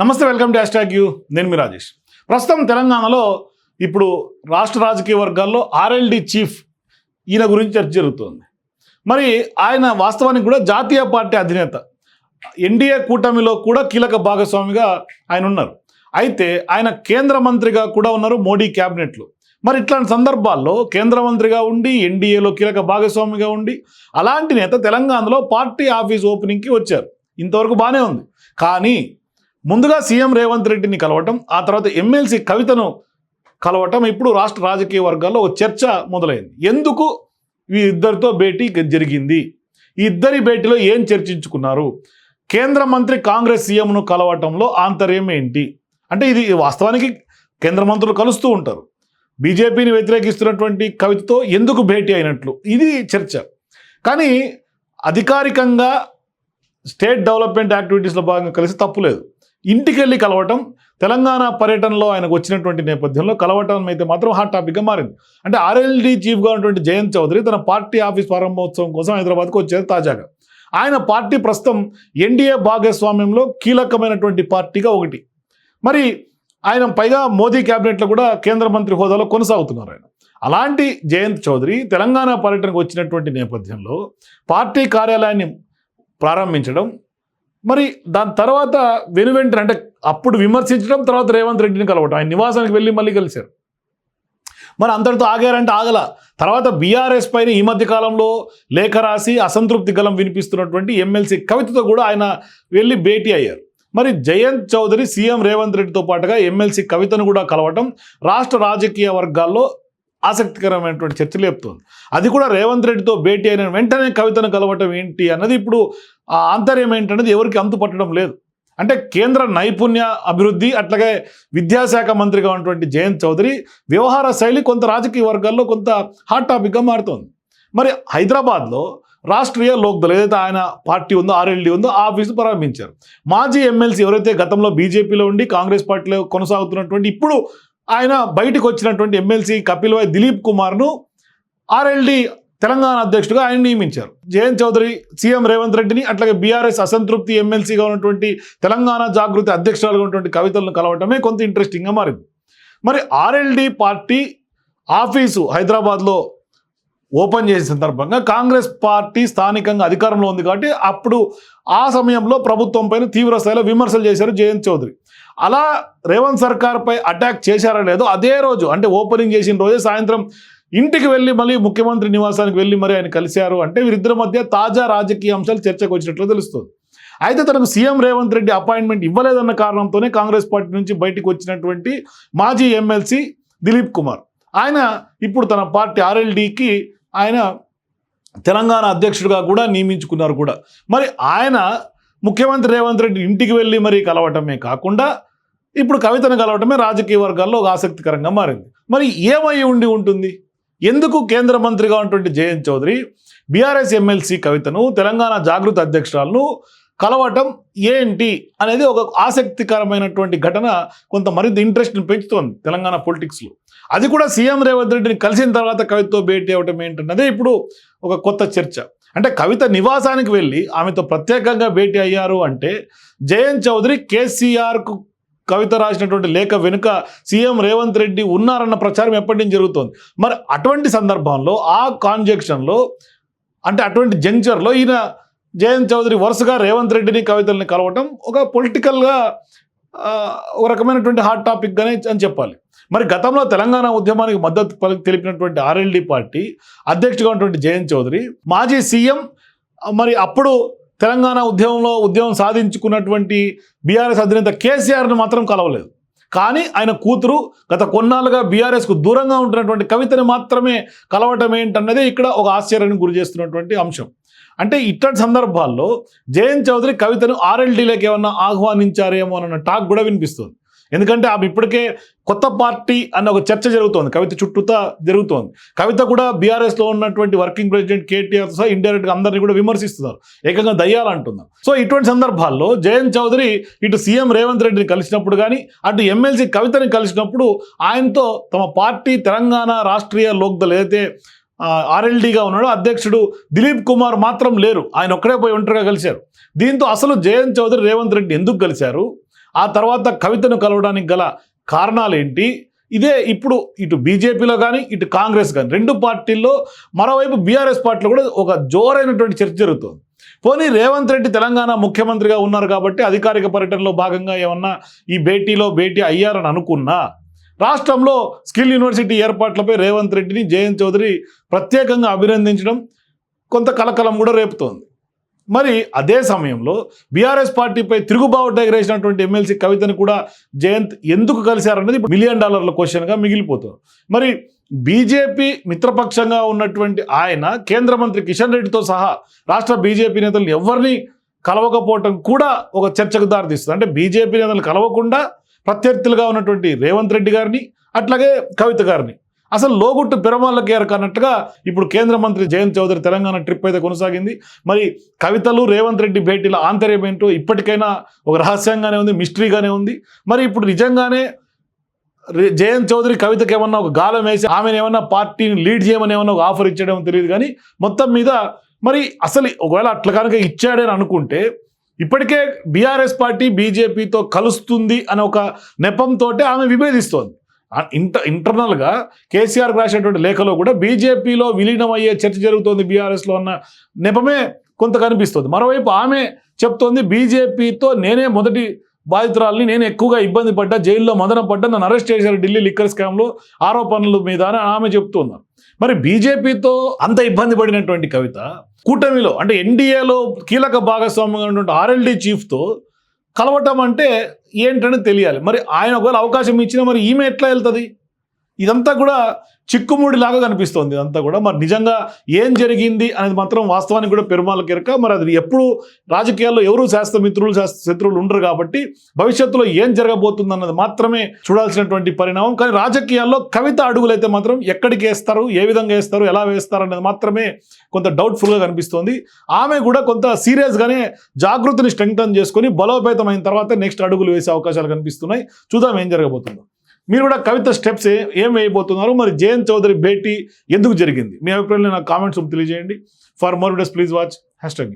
నమస్తే welcome to hash you. నేను మీ రాజేష్. ప్రస్తుతం తెలంగాణలో ఇప్పుడు రాష్ట్ర రాజకీయ వర్గాల్లో ఆర్ఎల్డి చీఫ్ ఈయన గురించి చర్చ జరుగుతోంది. మరి ఆయన వాస్తవానికి కూడా జాతీయ పార్టీ అధినేత. ఎన్డీఏ కూటమిలో కూడా కీలక భాగస్వామిగా ఆయన ఉన్నారు. అయితే ఆయన కేంద్ర మంత్రిగా కూడా ఉన్నారు మోడీ క్యాబినెట్లో. మరి ఇట్లాంటి సందర్భాల్లో కేంద్ర మంత్రిగా ఉండి ఎన్డీఏలో కీలక భాగస్వామిగా ఉండి అలాంటి నేత తెలంగాణలో పార్టీ ఆఫీస్ ఓపెనింగ్కి వచ్చారు. ఇంతవరకు బాగానే ఉంది. కానీ ముందుగా సీఎం రేవంత్ రెడ్డిని కలవటం ఆ తర్వాత ఎమ్మెల్సీ కవితను కలవటం ఇప్పుడు రాష్ట్ర రాజకీయ వర్గాల్లో ఒక చర్చ మొదలైంది. ఎందుకు ఈ ఇద్దరితో భేటీ జరిగింది? ఈ ఇద్దరి భేటీలో ఏం చర్చించుకున్నారు? కేంద్ర మంత్రి కాంగ్రెస్ సీఎంను కలవటంలో ఆంతర్యం ఏంటి? అంటే ఇది వాస్తవానికి కేంద్ర మంత్రులు కలుస్తూ ఉంటారు. బీజేపీని వ్యతిరేకిస్తున్నటువంటి కవితతో ఎందుకు భేటీ అయినట్లు? ఇది చర్చ. కానీ అధికారికంగా స్టేట్ డెవలప్మెంట్ యాక్టివిటీస్లో భాగంగా కలిసి తప్పులేదు ఇంటికెళ్ళి కలవటం తెలంగాణ పర్యటనలో ఆయనకు వచ్చినటువంటి నేపథ్యంలో కలవటం అయితే మాత్రం హాట్ టాపిక్గా మారింది. అంటే ఆర్ఎల్డీ చీఫ్గా ఉన్నటువంటి జయంత్ చౌదరి తన పార్టీ ఆఫీస్ ప్రారంభోత్సవం కోసం హైదరాబాద్కు వచ్చారు తాజాగా. ఆయన పార్టీ ప్రస్తుతం ఎన్డీఏ భాగస్వామ్యంలో కీలకమైనటువంటి పార్టీగా ఒకటి. మరి ఆయన పైగా మోదీ క్యాబినెట్లో కూడా కేంద్ర మంత్రి హోదాలో కొనసాగుతున్నారు ఆయన. అలాంటి జయంత్ చౌదరి తెలంగాణ పర్యటనకు వచ్చినటువంటి నేపథ్యంలో పార్టీ కార్యాలయాన్ని ప్రారంభించడం మరి దాని తర్వాత వెనువెంటనే అంటే అప్పుడు విమర్శించడం తర్వాత రేవంత్ రెడ్డిని కలవటం. ఆయన నివాసానికి వెళ్ళి మళ్ళీ కలిశారు. మరి అంతటితో ఆగారంటే ఆగల. తర్వాత బీఆర్ఎస్ పైన ఈ మధ్య కాలంలో లేఖ రాసి అసంతృప్తి గలం వినిపిస్తున్నటువంటి ఎమ్మెల్సీ కవితతో కూడా ఆయన వెళ్ళి భేటీ అయ్యారు. మరి జయంత్ చౌదరి సీఎం రేవంత్ రెడ్డితో పాటుగా ఎమ్మెల్సీ కవితను కూడా కలవటం రాష్ట్ర రాజకీయ వర్గాల్లో ఆసక్తికరమైనటువంటి చర్చ లేపుతోంది. అది కూడా రేవంత్ రెడ్డితో భేటీ అయిన వెంటనే కవితను కలవటం ఏంటి అన్నది ఇప్పుడు ఆ ఆంతర్యం ఏంటనేది ఎవరికి అంతు పట్టడం లేదు. అంటే కేంద్ర నైపుణ్య అభివృద్ధి అట్లాగే విద్యాశాఖ మంత్రిగా ఉన్నటువంటి జయంత్ చౌదరి వ్యవహార శైలి కొంత రాజకీయ వర్గాల్లో కొంత హాట్ టాపిక్గా మారుతోంది. మరి హైదరాబాద్లో రాష్ట్రీయ లోక్దల్ ఏదైతే ఆయన పార్టీ ఉందో ఆర్ఎల్డీ ఉందో ఆ ఆఫీసు ప్రారంభించారు. మాజీ ఎమ్మెల్సీ ఎవరైతే గతంలో బీజేపీలో ఉండి కాంగ్రెస్ పార్టీలో కొనసాగుతున్నటువంటి ఇప్పుడు ఆయన బయటకు వచ్చినటువంటి ఎమ్మెల్సీ కపిల్ వై దిలీప్ కుమార్ను ఆర్ఎల్డి తెలంగాణ అధ్యక్షుడిగా ఆయన నియమించారు. జయంత్ చౌదరి సీఎం రేవంత్ రెడ్డిని అట్లాగే బీఆర్ఎస్ అసంతృప్తి ఎమ్మెల్సీగా ఉన్నటువంటి తెలంగాణ జాగృతి అధ్యక్షురాలుగా ఉన్నటువంటి కవితలను కలవటమే కొంత ఇంట్రెస్టింగ్గా మారింది. మరి ఆర్ఎల్డి పార్టీ ఆఫీసు హైదరాబాద్లో ఓపెన్ చేసిన సందర్భంగా కాంగ్రెస్ పార్టీ స్థానికంగా అధికారంలో ఉంది కాబట్టి అప్పుడు ఆ సమయంలో ప్రభుత్వం పైన తీవ్ర స్థాయిలో విమర్శలు చేశారు జయంత్ చౌదరి. అలా రేవంత్ సర్కార్పై అటాక్ చేశారా లేదో అదే రోజు అంటే ఓపెనింగ్ చేసిన రోజే సాయంత్రం ఇంటికి వెళ్ళి మళ్ళీ ముఖ్యమంత్రి నివాసానికి వెళ్ళి మరి ఆయన కలిశారు అంటే వీరిద్దరి మధ్య తాజా రాజకీయ అంశాలు చర్చకు వచ్చినట్లు తెలుస్తుంది. అయితే తనకు సీఎం రేవంత్ రెడ్డి అపాయింట్మెంట్ ఇవ్వలేదన్న కారణంతోనే కాంగ్రెస్ పార్టీ నుంచి బయటకు వచ్చినటువంటి మాజీ ఎమ్మెల్సీ దిలీప్ కుమార్. ఆయన ఇప్పుడు తన పార్టీ ఆర్ఎల్డీకి ఆయన తెలంగాణ అధ్యక్షుడిగా కూడా నియమించుకున్నారు కూడా. మరి ఆయన ముఖ్యమంత్రి రేవంత్ రెడ్డి ఇంటికి వెళ్ళి మరి కలవటమే కాకుండా ఇప్పుడు కవితను కలవటమే రాజకీయ వర్గాల్లో ఒక ఆసక్తికరంగా మారింది. మరి ఏమై ఉండి ఉంటుంది? ఎందుకు కేంద్ర మంత్రిగా ఉన్నటువంటి జయంత్ చౌదరి బీఆర్ఎస్ ఎమ్మెల్సీ కవితను తెలంగాణ జాగృత అధ్యక్షురాలను కలవటం ఏంటి అనేది ఒక ఆసక్తికరమైనటువంటి ఘటన కొంత మరింత ఇంట్రెస్ట్ని పెంచుతోంది తెలంగాణ పొలిటిక్స్లో అది కూడా సీఎం రేవంత్ రెడ్డిని కలిసిన తర్వాత కవితతో భేటీ అవ్వటం ఏంటన్నదే ఇప్పుడు ఒక కొత్త చర్చ. అంటే కవిత నివాసానికి వెళ్ళి ఆమెతో ప్రత్యేకంగా భేటీ అయ్యారు అంటే జయంత్ చౌదరి కేసీఆర్కు కవిత రాసినటువంటి లేఖ వెనుక సీఎం రేవంత్ రెడ్డి ఉన్నారన్న ప్రచారం ఎప్పటి నుంచి జరుగుతోంది? మరి అటువంటి సందర్భంలో ఆ కాన్జెక్షన్లో అంటే అటువంటి జంక్చర్లో ఈయన జయంత్ చౌదరి వరుసగా రేవంత్ రెడ్డిని కవితల్ని కలవటం ఒక పొలిటికల్గా ఒక రకమైనటువంటి హాట్ టాపిక్గానే అని చెప్పాలి. మరి గతంలో తెలంగాణ ఉద్యమానికి మద్దతు తెలిపినటువంటి ఆర్ఎల్డి పార్టీ అధ్యక్షుడిగా ఉన్నటువంటి జయంత్ చౌదరి మాజీ సీఎం మరి అప్పుడు తెలంగాణ ఉద్యమంలో ఉద్యమం సాధించుకున్నటువంటి బీఆర్ఎస్ అధినేత కేసీఆర్ను మాత్రం కలవలేదు. కానీ ఆయన కూతురు గత కొన్నాళ్ళుగా బీఆర్ఎస్కు దూరంగా ఉంటున్నటువంటి కవితని మాత్రమే కలవటం ఏంటన్నది ఇక్కడ ఒక ఆశ్చర్యానికి గురి చేస్తున్నటువంటి అంశం. అంటే ఇట్లాంటి సందర్భాల్లో జయంత్ చౌదరి కవితను ఆర్ఎల్డీలోకి ఏమన్నా ఆహ్వానించారేమో అన్న టాక్ కూడా వినిపిస్తుంది. ఎందుకంటే ఆమె ఇప్పటికే కొత్త పార్టీ అన్న ఒక చర్చ జరుగుతోంది. కవిత చుట్టూతా జరుగుతోంది. కవిత కూడా బీఆర్ఎస్లో ఉన్నటువంటి వర్కింగ్ ప్రెసిడెంట్ కేటీఆర్ సహా ఇండైరెక్ట్గా అందరినీ కూడా విమర్శిస్తున్నారు. ఏకంగా దయ్యాలంటున్నారు సో ఇటువంటి సందర్భాల్లో జయంత్ చౌదరి ఇటు సీఎం రేవంత్ రెడ్డిని కలిసినప్పుడు కానీ అటు ఎమ్మెల్సీ కవితని కలిసినప్పుడు ఆయనతో తమ పార్టీ తెలంగాణ రాష్ట్రీయ లోక్దల్ ఏదైతే ఆర్ఎల్డీగా ఉన్నాడు అధ్యక్షుడు దిలీప్ కుమార్ మాత్రం లేరు. ఆయన ఒక్కడే పోయి ఒంటరిగా కలిశారు. దీంతో అసలు జయంత్ చౌదరి రేవంత్ రెడ్డి ఎందుకు కలిశారు? ఆ తర్వాత కవితను కలవడానికి గల కారణాలు ఏంటి ఇదే ఇప్పుడు ఇటు బీజేపీలో కానీ ఇటు కాంగ్రెస్ కానీ రెండు పార్టీల్లో మరోవైపు బీఆర్ఎస్ పార్టీలో కూడా ఒక జోరైనటువంటి చర్చ జరుగుతుంది. పోనీ రేవంత్ రెడ్డి తెలంగాణ ముఖ్యమంత్రిగా ఉన్నారు కాబట్టి అధికారిక పర్యటనలో భాగంగా ఏమన్నా ఈ భేటీలో భేటీ అయ్యారని అనుకున్నా? రాష్ట్రంలో స్కిల్ యూనివర్సిటీ ఏర్పాట్లపై రేవంత్ రెడ్డిని జయంత్ చౌదరి ప్రత్యేకంగా అభినందించడం కొంత కలకలం కూడా రేపుతోంది. మరి అదే సమయంలో బీఆర్ఎస్ పార్టీపై తిరుగుబావుట ఎగరేసినటువంటి ఎమ్మెల్సీ కవితను కూడా జయంత్ ఎందుకు కలిశారన్నది ఇప్పుడు మిలియన్ డాలర్ల క్వశ్చన్గా మిగిలిపోతుంది. మరి బీజేపీ మిత్రపక్షంగా ఉన్నటువంటి ఆయన కేంద్ర మంత్రి కిషన్ రెడ్డితో సహా రాష్ట్ర బీజేపీ నేతలు ఎవరిని కలవకపోవటం కూడా ఒక చర్చకు దారితీస్తుంది. అంటే బీజేపీ నేతలు కలవకుండా ప్రత్యర్థులుగా ఉన్నటువంటి రేవంత్ రెడ్డి గారిని అట్లాగే కవిత గారిని అసలు లోగుట్టు పిరమాళ్ళకి అన్నట్టుగా ఇప్పుడు కేంద్ర మంత్రి జయంత్ చౌదరి తెలంగాణ ట్రిప్ అయితే కొనసాగింది. మరి కవితలు రేవంత్ రెడ్డి భేటీల ఆంతర్యం ఏంటో ఇప్పటికైనా ఒక రహస్యంగానే ఉంది మిస్టరీగానే ఉంది. మరి ఇప్పుడు నిజంగానే రే- జయంత్ చౌదరి కవితకి ఏమన్నా ఒక గాలం వేసి ఆమెను ఏమన్నా పార్టీని లీడ్ చేయమని ఏమన్నా ఒక ఆఫర్ ఇచ్చాడేమో తెలియదు కానీ మొత్తం మీద మరి అసలు ఒకవేళ అట్లా కనుక ఇచ్చాడని అనుకుంటే ఇప్పటికే బీఆర్ఎస్ పార్టీ బీజేపీతో కలుస్తుంది అనే ఒక నెపంతో ఆమె విభేదిస్తోంది. ఇంటర్ ఇంట ఇంటర్నల్గా కేసీఆర్ రాసినటువంటి లేఖలో కూడా బీజేపీలో విలీనం అయ్యే చర్చ జరుగుతోంది బీఆర్ఎస్లో అన్న నెపమే కొంత కనిపిస్తుంది. మరోవైపు ఆమె చెప్తోంది బీజేపీతో నేనే మొదటి బాధితురాల్ని నేను ఎక్కువగా ఇబ్బంది పడ్డా జైల్లో మదన పడ్డా నన్ను అరెస్ట్ చేశారు ఢిల్లీ లిక్కర్ స్కామ్లో ఆరోపణల మీద అని ఆమె చెప్తున్నారు మరి బీజేపీతో అంత ఇబ్బంది పడినటువంటి కవిత కూటమిలో అంటే ఎన్డీఏలో కీలక భాగస్వామ్యం ఉన్నటువంటి ఆర్ఎల్డీ చీఫ్తో కలవటం అంటే ఏంటని తెలియాలి. మరి ఆయన ఒకవేళ అవకాశం ఇచ్చినా మరి ఈమె ఎట్లా వెళ్తుంది? ఇదంతా కూడా చిక్కుముడిలాగా కనిపిస్తోంది. ఇదంతా కూడా మరి నిజంగా ఏం జరిగింది అనేది మాత్రం వాస్తవానికి కూడా పెరుమాల కిరక మరి అది ఎప్పుడు రాజకీయాల్లో ఎవరు శాస్త్ర మిత్రులు శాస్త్ర శత్రువులు ఉండరు కాబట్టి భవిష్యత్తులో ఏం జరగబోతుంది అన్నది మాత్రమే చూడాల్సినటువంటి పరిణామం. కానీ రాజకీయాల్లో కవిత అడుగులు అయితే మాత్రం ఎక్కడికి వేస్తారు ఏ విధంగా వేస్తారు ఎలా వేస్తారు అనేది మాత్రమే కొంత డౌట్ఫుల్గా కనిపిస్తోంది. ఆమె కూడా కొంత సీరియస్గానే జాగృతిని స్ట్రెంగ్తన్ చేసుకొని బలోపేతమైన తర్వాత నెక్స్ట్ అడుగులు వేసే అవకాశాలు కనిపిస్తున్నాయి. చూద్దాం ఏం జరగబోతుందో. మీరు కూడా కవిత స్టెప్స్ ఏ- ఏం వేయబోతున్నారు మరి జయంత్ చౌదరి భేటీ ఎందుకు జరిగింది? మీ అభిప్రాయంలో నాకు కామెంట్స్ తెలియజేయండి. For more videos please watch hashtag